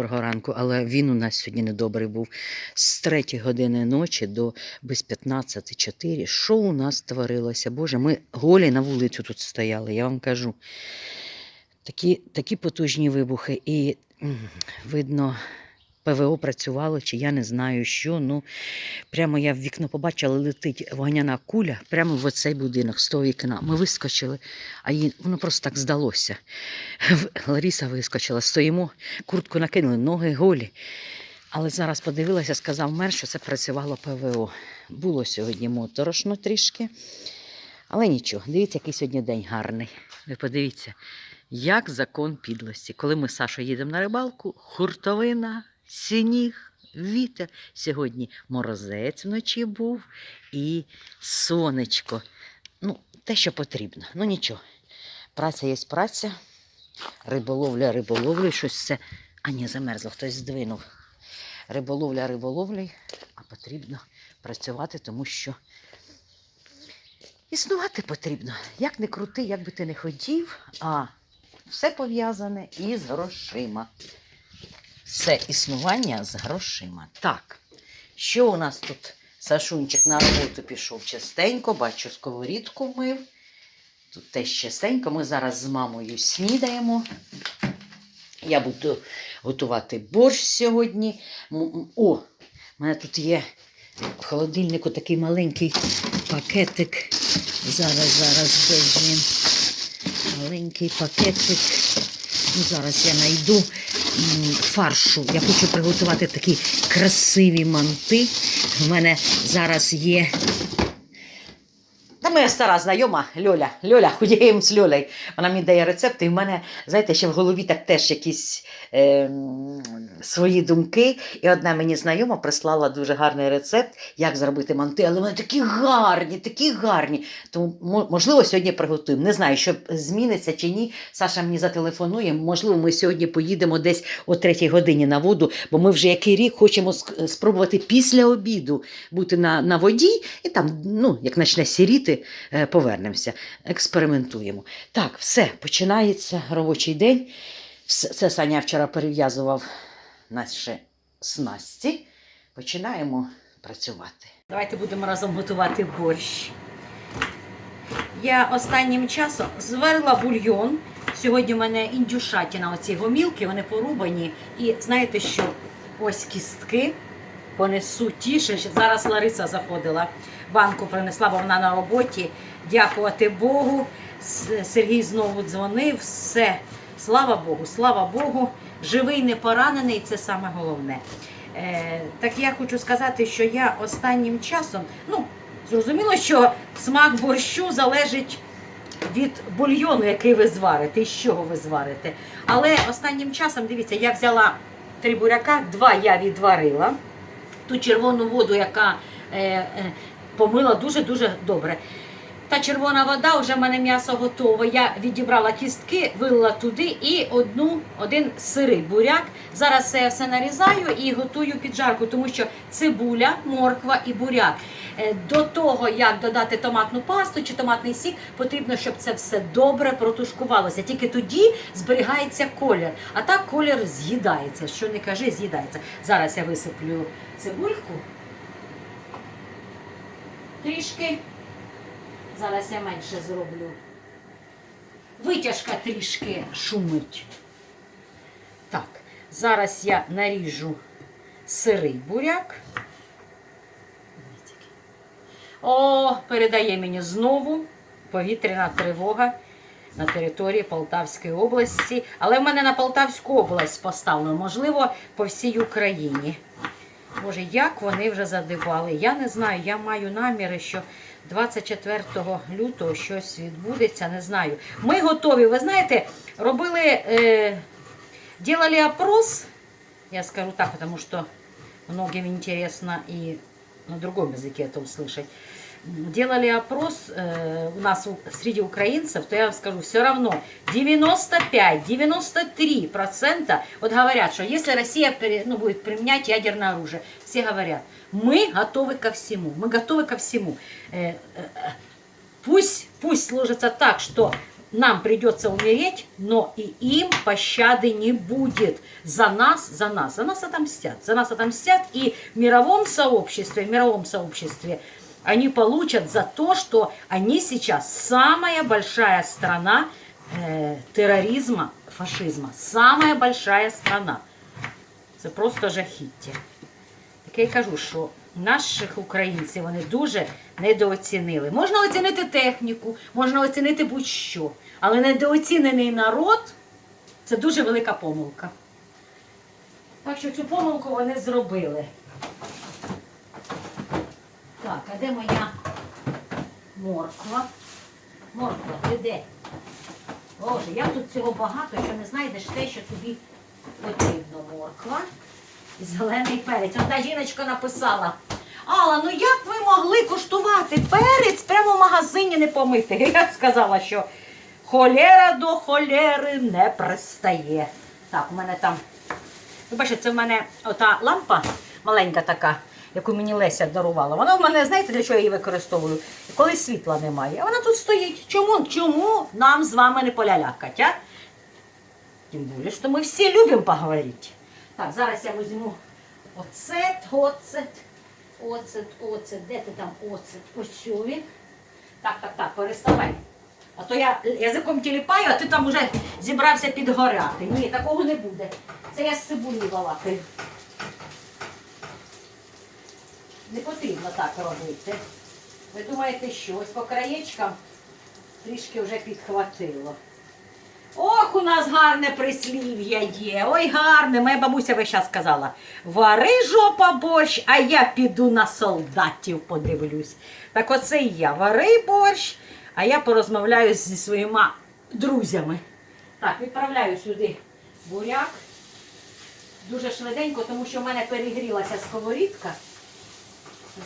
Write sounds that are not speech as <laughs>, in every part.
доброго ранку, але він у нас сьогодні недобрий був. З 3 години ночі до без 15.04. Що у нас творилося? Боже, ми голі на вулицю тут стояли, я вам кажу. Такі, такі потужні вибухи. І видно, ПВО працювало, чи я не знаю що. Ну, прямо я в вікно побачила, летить вогняна куля прямо в оцей будинок з того вікна. Ми вискочили, а їй воно просто так здалося. Лариса вискочила, стоїмо, куртку накинули, ноги голі. Але зараз подивилася, сказав мер, що це працювало ПВО. Було сьогодні моторошно трішки. Але нічого, дивіться, який сьогодні день гарний. Ви подивіться, як закон підлості. Коли ми з Сашою їдемо на рибалку, хуртовина, сніг, вітер. Сьогодні морозець вночі був і сонечко. Ну, те, що потрібно. Ну нічого. Праця є праця, риболовля риболовлею, щось це. А ні, замерзло, хтось здвинув. Риболовля риболовлею, а потрібно працювати, тому що існувати потрібно. Як не крути, як би ти не хотів, а все пов'язане із грошима. Все існування з грошима. Так, що у нас тут? Сашунчик на роботу пішов частенько, бачу, сковорідку мив. Тут теж частенько. Ми зараз з мамою снідаємо. Я буду готувати борщ сьогодні. О, в мене тут є в холодильнику такий маленький пакетик. Зараз, зараз де він? Маленький пакетик. Ну, зараз я знайду фаршу. Я хочу приготувати такі красиві манти. У мене зараз є. Моя стара знайома Льоля, Льоля, <laughs> худіємо з Льолею. Вона мені дає рецепти, і в мене, знаєте, ще в голові так теж якісь е, свої думки. І одна мені знайома прислала дуже гарний рецепт, як зробити манти, але вони такі гарні, такі гарні. Тому, можливо, сьогодні приготуємо. Не знаю, що зміниться чи ні. Саша мені зателефонує. Можливо, ми сьогодні поїдемо десь о третій годині на воду, бо ми вже який рік хочемо спробувати після обіду бути на, на воді, і там, ну, як почне сіріти, повернемося. Експериментуємо. Так, все, починається робочий день. Це Саня вчора перев'язував наші снасті. Починаємо працювати. Давайте будемо разом готувати борщ. Я останнім часом зварила бульйон. Сьогодні у мене індюшатіна, оці гомілки, вони порубані. І знаєте що? Ось кістки понесу тіше. Зараз Лариса заходила, банку принесла, бо вона на роботі. Дякувати Богу. Сергій знову дзвонив. Все. Слава Богу, слава Богу. Живий, не поранений, це саме головне. Е, так я хочу сказати, що я останнім часом, ну, зрозуміло, що смак борщу залежить від бульйону, який ви зварите, і з чого ви зварите. Але останнім часом, дивіться, я взяла три буряка, два я відварила. Ту червону воду, яка е, е, помила дуже-дуже добре. Та червона вода, вже в мене м'ясо готове. Я відібрала кістки, вилила туди і одну, один сирий буряк. Зараз це я все нарізаю і готую піджарку, тому що цибуля, морква і буряк. Е, До того, як додати томатну пасту чи томатний сік, потрібно, щоб це все добре протушкувалося. Тільки тоді зберігається колір. А так колір з'їдається. Що не кажи, з'їдається. Зараз я висиплю цибульку. Трішки. Зараз я менше зроблю. Витяжка трішки шумить. Так, зараз я наріжу сирий буряк. О, передає мені знову повітряна тривога на території Полтавської області. Але в мене на Полтавську область поставлено, можливо, по всій Україні. Боже, як вони вже задивали. Я не знаю, я маю наміри, що 24 лютого щось відбудеться, не знаю. Ми готові. Ви знаєте, робили, е, делали опрос, я скажу так, потому что многим интересно и на другом языке это услышать. Делали опрос э, у нас среди украинцев, то я вам скажу, все равно 95-93 процента вот говорят, что если Россия ну, будет применять ядерное оружие, все говорят, мы готовы ко всему, мы готовы ко всему. Э, э, э, пусть, пусть сложится так, что нам придется умереть, но и им пощады не будет. За нас, за нас, за нас отомстят. За нас отомстят. И в мировом сообществе, в мировом сообществе они получат за то, что они сейчас самая большая страна э, терроризма, фашизма. Самая большая страна. Це просто жахіття. Так я кажу, що наших українців вони дуже недооцінили. Можна оцінити техніку, можна оцінити будь-що, але недооцінений народ це дуже велика помилка. Так що цю помилку вони зробили. Так, а де моя морква? Морква, ти де? Боже, я тут цього багато, що не знайдеш те, що тобі потрібно. Морква і зелений перець. Одна жіночка написала. Алла, ну як ви могли куштувати перець прямо в магазині не помити? <laughs> Я сказала, що холера до холери не пристає. Так, у мене там. Ви бачите, це в мене ота лампа маленька така, яку мені Леся дарувала. Вона в мене, знаєте, для чого я її використовую? Коли світла немає. А вона тут стоїть. Чому, чому нам з вами не полялякать, а? Тим більше, що ми всі любимо поговорити. Так, зараз я візьму оцет, оцет, оцет, оцет. Де ти там оцет? Ось він. Так, так, так, переставай. А то я язиком тіліпаю, а ти там уже зібрався підгоряти. Ні, такого не буде. Це я з цибулі балакаю. Не потрібно так робити. Ви думаєте, що ось по краєчкам трішки вже підхватило. Ох, у нас гарне прислів'я є. Ой, гарне. Моя бабуся весь час казала: вари жопа борщ, а я піду на солдатів подивлюсь. Так оце і я. Вари борщ, а я порозмовляю зі своїми друзями. Так, відправляю сюди буряк. Дуже швиденько, тому що в мене перегрілася сковорідка.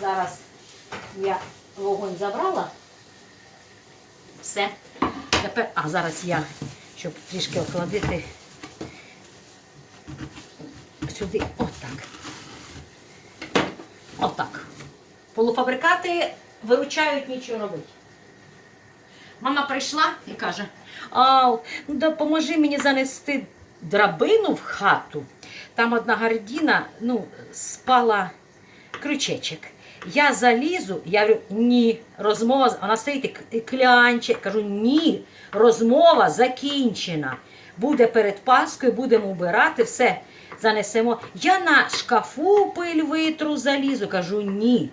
Зараз я вогонь забрала. Все. Тепер, а зараз я, щоб трішки охладити сюди, отак. Отак. Полуфабрикати виручають нічого робити. Мама прийшла і каже: Ау, ну допоможи мені занести драбину в хату. Там одна гардіна, ну, спала крючечок. Я залізу, я говорю, ні, розмова, вона стоїть і клянче. Кажу, ні, розмова закінчена. Буде перед Паскою, будемо вбирати, все занесемо. Я на шкафу пиль витру залізу. Кажу, ні.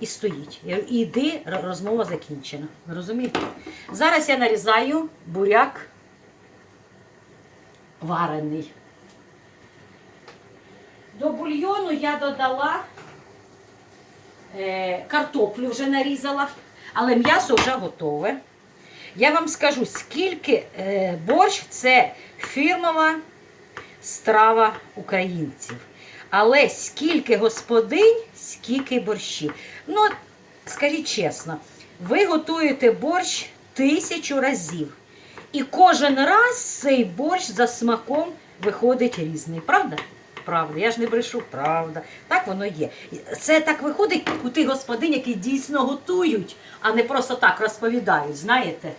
І стоїть. Я говорю, іди, розмова закінчена. Розумієте? Зараз я нарізаю буряк варений. До бульйону я додала картоплю вже нарізала, але м'ясо вже готове. Я вам скажу, скільки е, борщ це фірмова страва українців. Але скільки господинь, скільки борщів. Ну, скажіть чесно, ви готуєте борщ тисячу разів. І кожен раз цей борщ за смаком виходить різний. Правда? Правда, я ж не брешу, правда. Так воно є. Це так виходить у тих господинь, які дійсно готують, а не просто так розповідають, знаєте.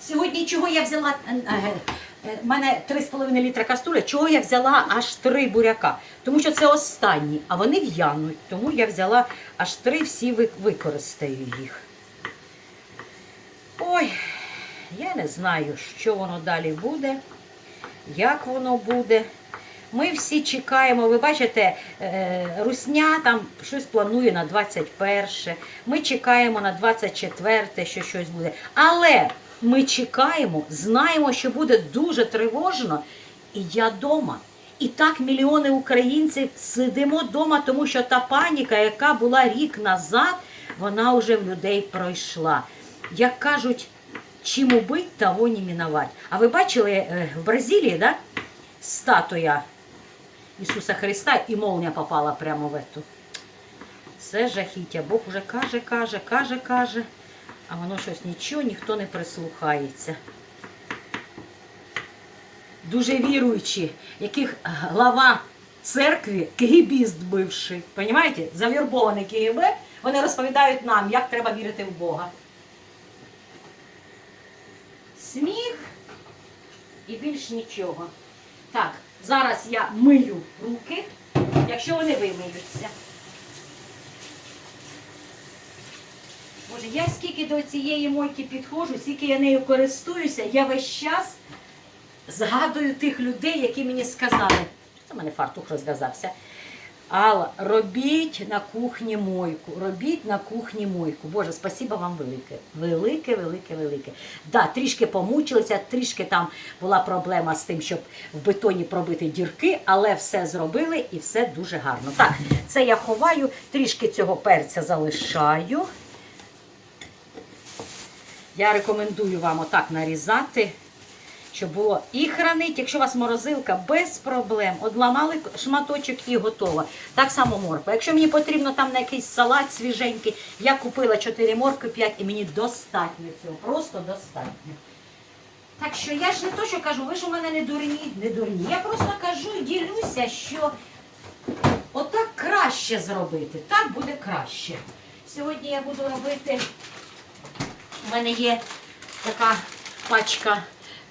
Сьогодні чого я взяла? е, е, е, У мене 3,5 літра кастуля. Чого я взяла аж три буряка? Тому що це останні, а вони в'януть. Тому я взяла аж три, всі використаю їх. Ой, я не знаю, що воно далі буде, як воно буде. Ми всі чекаємо, ви бачите, е, Русня там щось планує на 21. Ми чекаємо на 24, що щось буде. Але ми чекаємо, знаємо, що буде дуже тривожно. І я вдома. І так мільйони українців сидимо вдома, тому що та паніка, яка була рік назад, вона вже в людей пройшла. Як кажуть, чим убить, того не мінувати. А ви бачили е, в Бразилії, да? статуя Ісуса Христа і молния попала прямо в эту. Це жахіття. Бог уже каже, каже, каже, каже, а воно щось нічого, ніхто не прислухається. Дуже віруючі, яких глава церкви кигібіст бивший, понимаете, завірбований КГБ, Вони розповідають нам, як треба вірити в Бога. Сміх і більш нічого. Так, зараз я мию руки, якщо вони вимиються. Боже, я скільки до цієї мойки підходжу, скільки я нею користуюся, я весь час згадую тих людей, які мені сказали. Це в мене фартух розв'язався. Алла, робіть на кухні мойку, робіть на кухні мойку. Боже, спасіба вам велике. Велике, велике, велике. Да, трішки помучилися, трішки там була проблема з тим, щоб в бетоні пробити дірки, але все зробили і все дуже гарно. Так, це я ховаю, трішки цього перця залишаю. Я рекомендую вам отак нарізати, щоб було і хранить, якщо у вас морозилка, без проблем. Одламали шматочок і готово. Так само морква. Якщо мені потрібно там на якийсь салат свіженький, я купила 4 моркви, 5 і мені достатньо цього. Просто достатньо. Так що я ж не то, що кажу, ви ж у мене не дурні, не дурні. Я просто кажу і ділюся, що отак краще зробити. Так буде краще. Сьогодні я буду робити. У мене є така пачка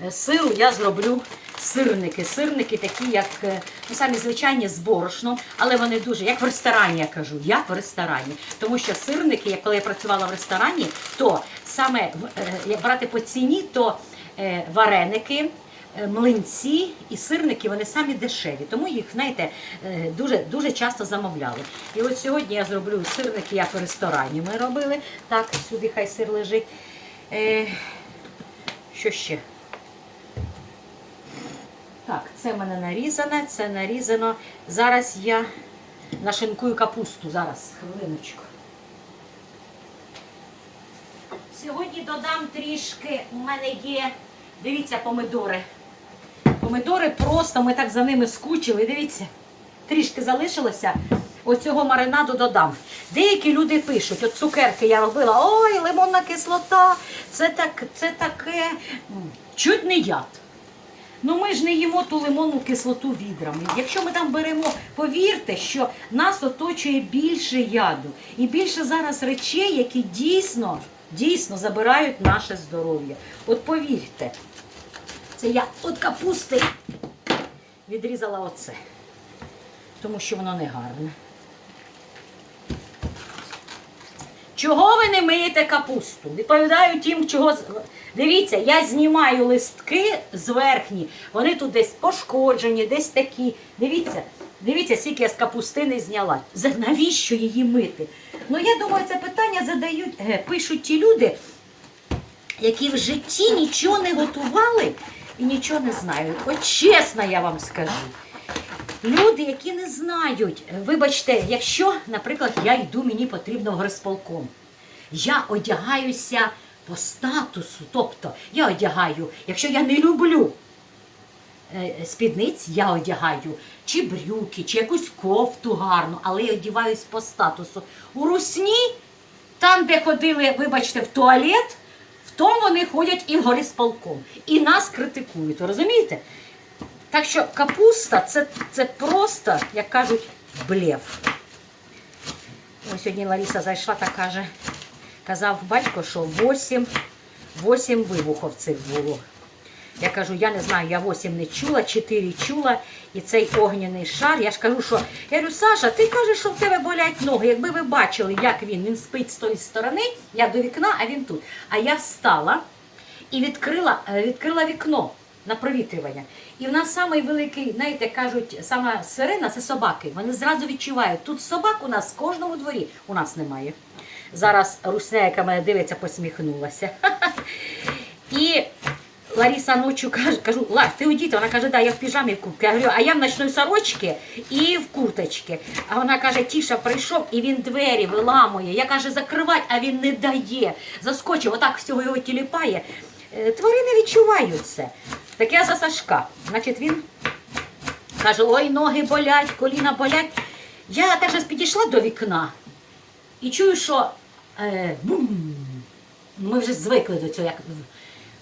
сиру, я зроблю сирники. Сирники такі, як е, ну, самі звичайні з борошном, але вони дуже, як в ресторані, я кажу, як в ресторані. Тому що сирники, як коли я працювала в ресторані, то саме е, як брати по ціні, то е, вареники. е, Млинці і сирники вони самі дешеві, тому їх, знаєте, е, дуже, дуже часто замовляли. І от сьогодні я зроблю сирники, як в ресторані ми робили. Так, сюди хай сир лежить. Е, що ще? Так, це в мене нарізане, це нарізано. Зараз я нашинкую капусту. Зараз, хвилиночку. Сьогодні додам трішки, у мене є, дивіться, помидори. Помидори просто, ми так за ними скучили. Дивіться, трішки залишилося. Оцього маринаду додам. Деякі люди пишуть, от цукерки я робила, ой, лимонна кислота, це, так, це таке чуть яд. Ну ми ж не їмо ту лимонну кислоту відрами. Якщо ми там беремо, повірте, що нас оточує більше яду і більше зараз речей, які дійсно, дійсно забирають наше здоров'я. От повірте, це я от капусти відрізала оце, тому що воно не гарне. Чого ви не миєте капусту? Відповідаю тим, чого. Дивіться, я знімаю листки з верхні. Вони тут десь пошкоджені, десь такі. Дивіться, дивіться, скільки я з капустини зняла. Навіщо її мити? Ну, я думаю, це питання задають, е, пишуть ті люди, які в житті нічого не готували і нічого не знають. От чесно я вам скажу. Люди, які не знають, вибачте, якщо, наприклад, я йду, мені потрібно в горисполком, я одягаюся по статусу. Тобто я одягаю, якщо я не люблю е, спідниць, я одягаю чи брюки, чи якусь кофту гарну, але я одягаюсь по статусу. У русні, там, де ходили, вибачте, в туалет, в тому вони ходять і в горисполком. І нас критикують. Розумієте? Так що капуста це, це просто, як кажуть, блеф. Ось сьогодні Лариса зайшла та каже, казав батько, що 8, 8 вибухів цих було. Я кажу, я не знаю, я 8 не чула, 4 чула, і цей огняний шар. Я ж кажу, що я говорю, Саша, ти кажеш, що в тебе болять ноги. Якби ви бачили, як він, він спить з тої сторони, я до вікна, а він тут. А я встала і відкрила, е, відкрила вікно на провітрювання. І в нас самий великий, знаєте, кажуть, сама сирена це собаки. Вони зразу відчувають. Тут собак у нас в кожному дворі у нас немає. Зараз Русня, яка мене дивиться, посміхнулася. <laughs> І Лариса ночі каже, кажу, Ларс, ти одіти? Вона каже, да, я в піжамі в куртці. Я говорю, а я в ночної сорочці і в курточці. А вона каже, Тіша прийшов і він двері виламує. Я каже, закривати, а він не дає. Заскочив, отак всього його тіліпає. Е, Тварини відчувають це. Так я за Сашка. Значить, він каже, ой, ноги болять, коліна болять. Я щось підійшла до вікна і чую, що е, бум. Ми вже звикли до цього. Як...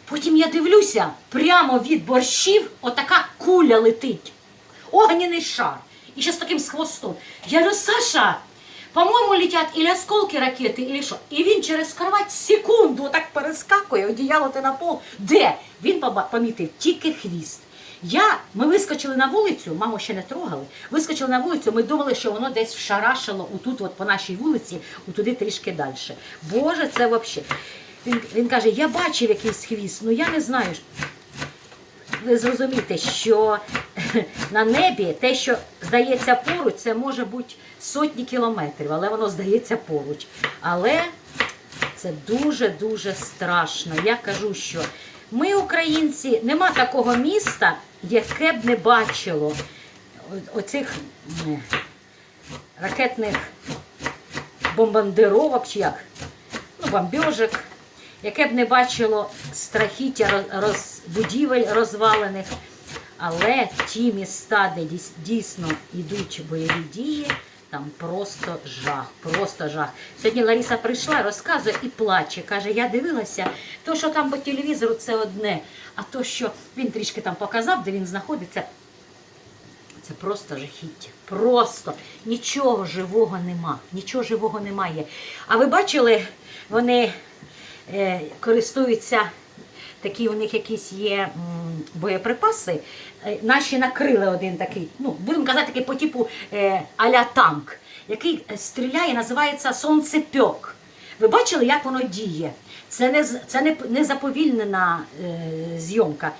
Потім я дивлюся, прямо від борщів отака куля летить. Огняний шар. І ще з таким з хвостом. Я говорю, Саша, По-моєму, летять і осколки ракети, і що. І він через кровать секунду так перескакує, одіяло ти на пол. Де? Він помітив тільки хвіст. Я, ми вискочили на вулицю, маму ще не трогали. Вискочили на вулицю, ми думали, що воно десь вшарашило отут, от по нашій вулиці, отуди трішки далі. Боже, це взагалі. Він, він каже, я бачив якийсь хвіст, ну я не знаю. Ви зрозумієте, що <laughs> на небі те, що здається поруч, це може бути сотні кілометрів, але воно здається поруч. Але це дуже-дуже страшно. Я кажу, що ми, українці, нема такого міста, яке б не бачило оцих ракетних бомбардировок, чи як, ну, бомбежок, яке б не бачило страхіття роз, роз- будівель розвалених. Але ті міста, де дійсно йдуть бойові дії, там просто жах, просто жах. Сьогодні Лариса прийшла, розказує і плаче. Каже, я дивилася, то, що там по телевізору, це одне, а то, що він трішки там показав, де він знаходиться, це просто жахіття. Просто нічого живого нема. Нічого живого немає. А ви бачили, вони е, користуються, такі у них якісь є боєприпаси. Е, наші накрили один такий, ну, будемо казати, такий по типу е, а-ля танк, який е, стріляє, називається сонцепьок. Ви бачили, як воно діє? Це не, це не, не заповільнена е, зйомка.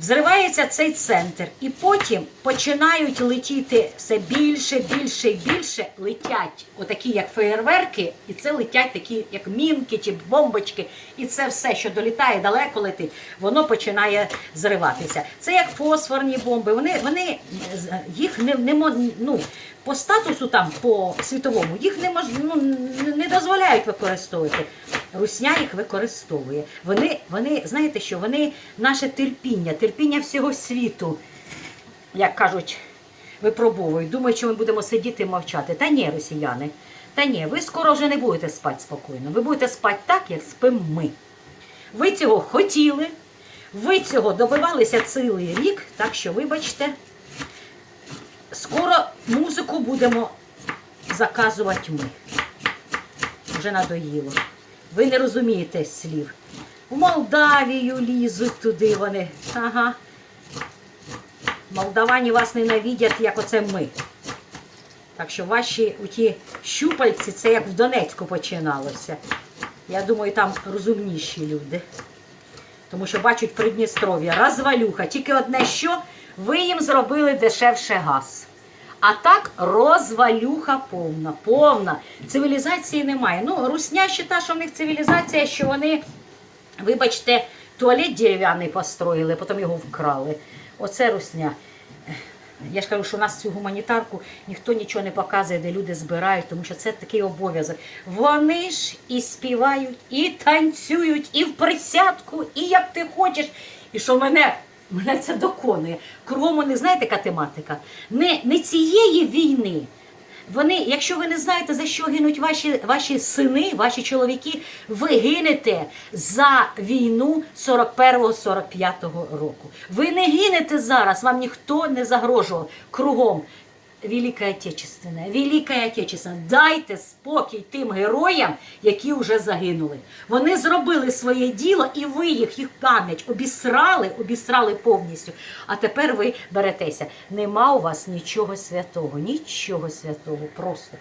Взривається цей центр, і потім починають летіти все більше, більше і більше. Летять отакі, як феєрверки, і це летять такі, як мінки чи бомбочки. І це все, що долітає далеко летить, воно починає зриватися. Це як фосфорні бомби. Вони, вони з- їх не, не ну, по статусу там, по світовому, їх не мож, ну, не дозволяють використовувати. Русня їх використовує. Вони, вони, знаєте що, вони наше терпіння, терпіння всього світу, як кажуть, випробовують. Думають, що ми будемо сидіти і мовчати. Та ні, росіяни, та ні, ви скоро вже не будете спати спокійно. Ви будете спати так, як спимо ми. Ви цього хотіли, ви цього добивалися цілий рік, так що, вибачте, скоро музику будемо заказувати ми. Вже надоїло. Ви не розумієте слів. У Молдавію лізуть туди вони. Ага. Молдавані вас ненавидять, як оце ми. Так що ваші оті щупальці, це як в Донецьку починалося. Я думаю, там розумніші люди. Тому що бачать Придністров'я, розвалюха. Тільки одне що, ви їм зробили дешевше газ. А так розвалюха повна, повна. Цивілізації немає. Ну, русня та, що в них цивілізація, що вони, вибачте, туалет дерев'яний построїли, потім його вкрали. Оце русня. Я ж кажу, що у нас цю гуманітарку ніхто нічого не показує, де люди збирають, тому що це такий обов'язок. Вони ж і співають, і танцюють, і в присядку, і як ти хочеш. І що мене, мене це доконує. Кругом не знаєте, яка тематика? Не, не цієї війни. Вони, якщо ви не знаєте, за що гинуть ваші, ваші сини, ваші чоловіки, ви гинете за війну 41-45 року. Ви не гинете зараз, вам ніхто не загрожував кругом. Велика Отечественна, Велика Отечественна, дайте спокій тим героям, які вже загинули. Вони зробили своє діло, і ви їх, їх пам'ять обісрали, обісрали повністю. А тепер ви беретеся. Нема у вас нічого святого, нічого святого, просто.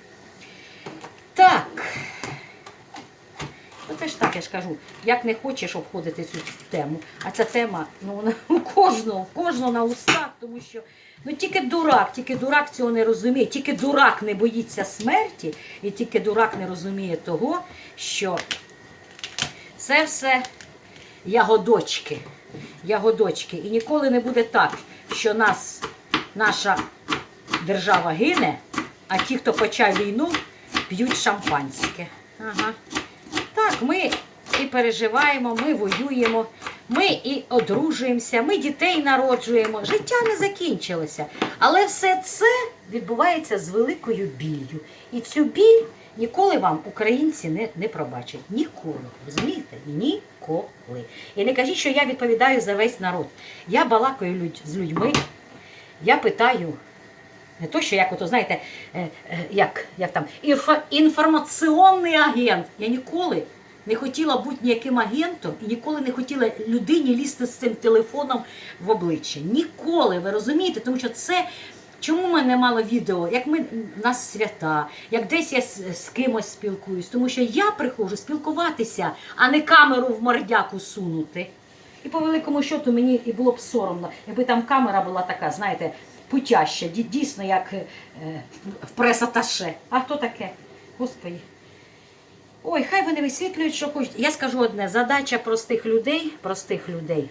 Так. Оце ж так, я ж кажу, як не хочеш обходити цю тему. А ця тема ну, у <laughs> кожного, у кожного на устах, тому що ну, тільки дурак, тільки дурак цього не розуміє, тільки дурак не боїться смерті, і тільки дурак не розуміє того, що це все ягодочки. Ягодочки. І ніколи не буде так, що нас, наша держава гине, а ті, хто почав війну, п'ють шампанське. Ага. Ми і переживаємо, ми воюємо, ми і одружуємося, ми дітей народжуємо. Життя не закінчилося. Але все це відбувається з великою біллю. І цю біль ніколи вам українці не, не пробачать. Ніколи. Розумієте? Ніколи. І не кажіть, що я відповідаю за весь народ. Я балакаю людь- з людьми, я питаю Не то, що як ото, знаєте, е, е, як, як там інфо, інформаційний агент. Я ніколи не хотіла бути ніяким агентом і ніколи не хотіла людині лізти з цим телефоном в обличчя. Ніколи, ви розумієте? Тому що це. Чому в мене мало відео? Як ми нас свята, як десь я з, з кимось спілкуюсь, тому що я приходжу спілкуватися, а не камеру в мордяку сунути. І по великому счету мені і було б соромно, якби там камера була така, знаєте, путяща, дійсно як е, в пресаташе. А хто таке? Господи. Ой, хай вони висвітлюють, що хочуть. Я скажу одне: задача простих людей, простих людей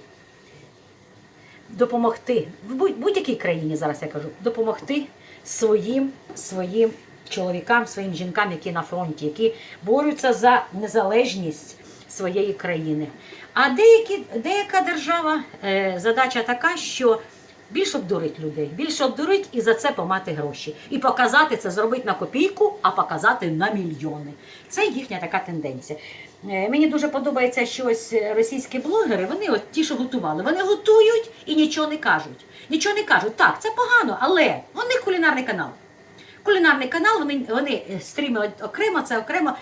допомогти в будь- будь-якій країні зараз я кажу, допомогти своїм, своїм чоловікам, своїм жінкам, які на фронті, які борються за незалежність своєї країни. А деякі, деяка держава е, задача така, що більше обдурить людей, більше обдурить і за це помати гроші. І показати це, зробити на копійку, а показати на мільйони. Це їхня така тенденція. Е, Мені дуже подобається, що ось російські блогери, вони от ті, що готували, вони готують і нічого не кажуть. Нічого не кажуть. Так, це погано, але них кулінарний канал. Кулінарний канал, вони, вони е, стріми окремо, це окремо.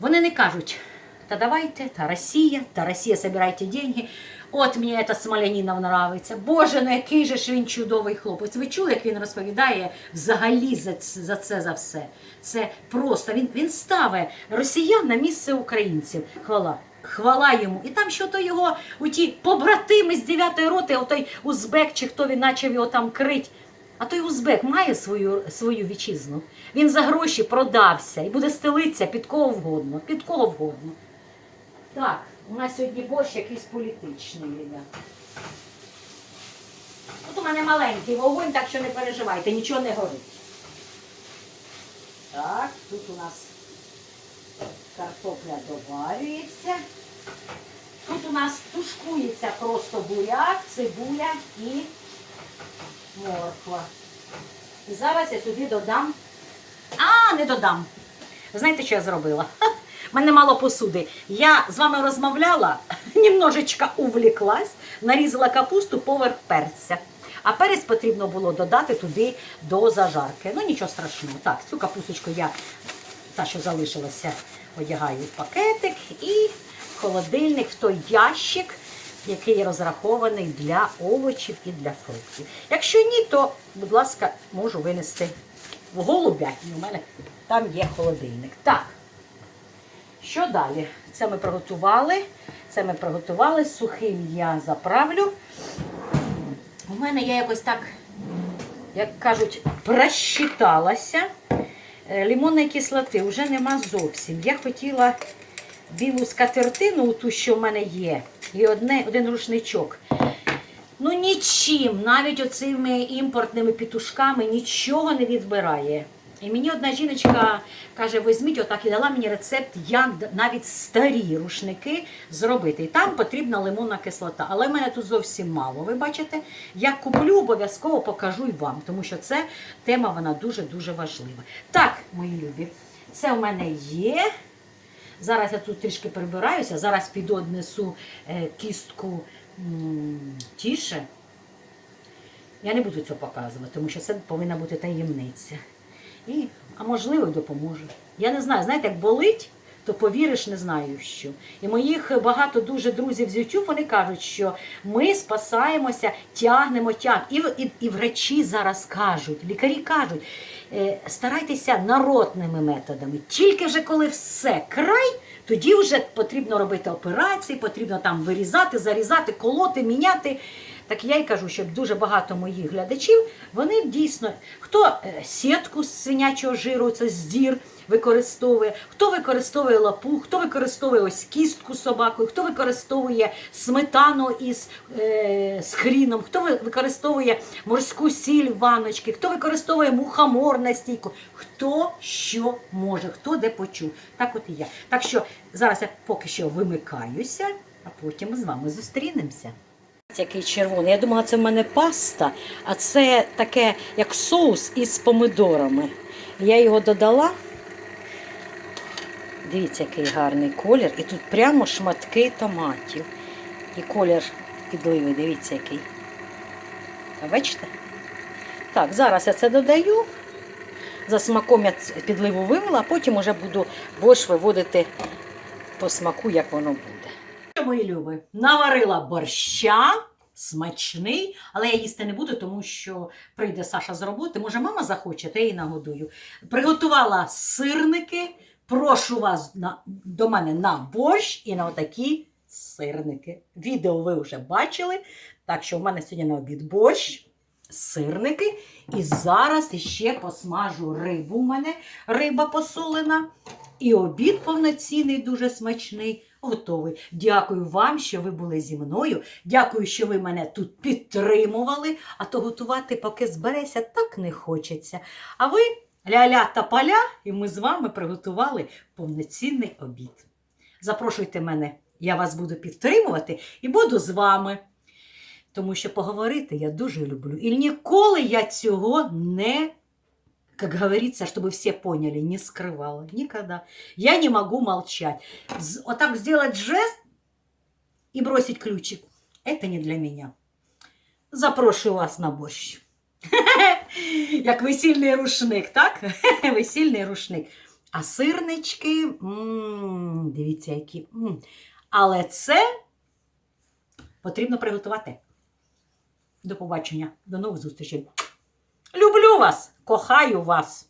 Вони не кажуть, та давайте, та Росія, та Росія, собирайте деньги. От мені ця Смолянінов нравиться. Боже, ну який же ж він чудовий хлопець. Ви чули, як він розповідає взагалі за, ц- за це за все? Це просто він, він ставить росіян на місце українців. Хвала. Хвала йому. І там що то його, у ті побратими з 9-ї роти, отой узбек, чи хто він почав його там крить. А той узбек має свою, свою вітчизну. Він за гроші продався і буде стелитися під кого вгодно. Під кого вгодно. Так, у нас сьогодні борщ якийсь політичний, ребят. Тут у мене маленький вогонь, так що не переживайте, нічого не горить. Так, тут у нас картопля доварюється. Тут у нас тушкується просто буряк, цибуля і морква. І зараз я сюди додам. А, не додам. Знаєте, що я зробила? <laughs> Мене мало посуди. Я з вами розмовляла, <laughs> немножечко увліклась, нарізала капусту поверх перця. А перець потрібно було додати туди до зажарки. Ну нічого страшного. Так, цю капусточку я, та, що залишилася, одягаю в пакетик і холодильник, в той ящик, який розрахований для овочів і для фруктів. Якщо ні, то, будь ласка, можу винести в голубятню. У мене там є холодильник. Так. Що далі? Це ми приготували. Це ми приготували. Сухим я заправлю. У мене я якось так, як кажуть, просчиталася. Е, Лимонної кислоти вже нема зовсім. Я хотіла білу скатертину, ту, що в мене є, і одне, один рушничок. Ну нічим, навіть оцими імпортними пітушками нічого не відбирає. І мені одна жіночка каже, візьміть отак і дала мені рецепт, як навіть старі рушники зробити. І там потрібна лимонна кислота. Але в мене тут зовсім мало. Ви бачите? Я куплю, обов'язково покажу і вам, тому що це тема вона дуже-дуже важлива. Так, мої любі, це в мене є. Зараз я тут трішки прибираюся, зараз піду однесу е, кістку тіше. Я не буду цього показувати, тому що це повинна бути таємниця. І, а можливо, допоможе. Я не знаю, знаєте, як болить, то повіриш, не знаю що. І моїх багато дуже друзів з YouTube, вони кажуть, що ми спасаємося, тягнемо, тягнемо. І, і, і врачі зараз кажуть, лікарі кажуть, е, старайтеся народними методами. Тільки вже коли все край, тоді вже потрібно робити операції, потрібно там вирізати, зарізати, колоти, міняти. Так я й кажу, що дуже багато моїх глядачів, вони дійсно, хто е, сітку з свинячого жиру, це здір використовує, хто використовує лапу, хто використовує ось кістку собакою, хто використовує сметану із е, з хріном, хто використовує морську сіль в ваночки, хто використовує мухомор на стійку, хто що може, хто де почув. Так от і я. Так що зараз я поки що вимикаюся, а потім з вами зустрінемося. Який червоний. Я думала, це в мене паста, а це таке, як соус із помидорами. Я його додала. Дивіться, який гарний колір. І тут прямо шматки томатів. І колір підливий, дивіться який. Бачите? Так, зараз я це додаю. За смаком я підливу вивела, а потім уже буду борщ виводити по смаку, як воно буде. Мої люби, наварила борща, смачний, але я їсти не буду, тому що прийде Саша з роботи. Може, мама захоче, то я її нагодую. Приготувала сирники. Прошу вас на, до мене на борщ і на отакі сирники. Відео ви вже бачили. Так що в мене сьогодні на обід борщ, сирники. І зараз іще посмажу рибу. У мене риба посолена. І обід повноцінний, дуже смачний. Готовий. Дякую вам, що ви були зі мною. Дякую, що ви мене тут підтримували. А то готувати, поки збереся, так не хочеться. А ви ля-ля та поля, і ми з вами приготували повноцінний обід. Запрошуйте мене, я вас буду підтримувати і буду з вами. Тому що поговорити я дуже люблю. І ніколи я цього не, как говорится, чтобы все поняли, не скрывала. Никогда. Я не могу молчать. З- Вот так сделать жест и бросить ключик. Это не для меня. Запрошую вас на борщ. <laughs> Як весільний рушник, так? <laughs> Весільний рушник. А сирнички, м, дивіться, які. м. Але це потрібно приготувати. До побачення, до нових зустрічей. Люблю вас, Кохаю вас.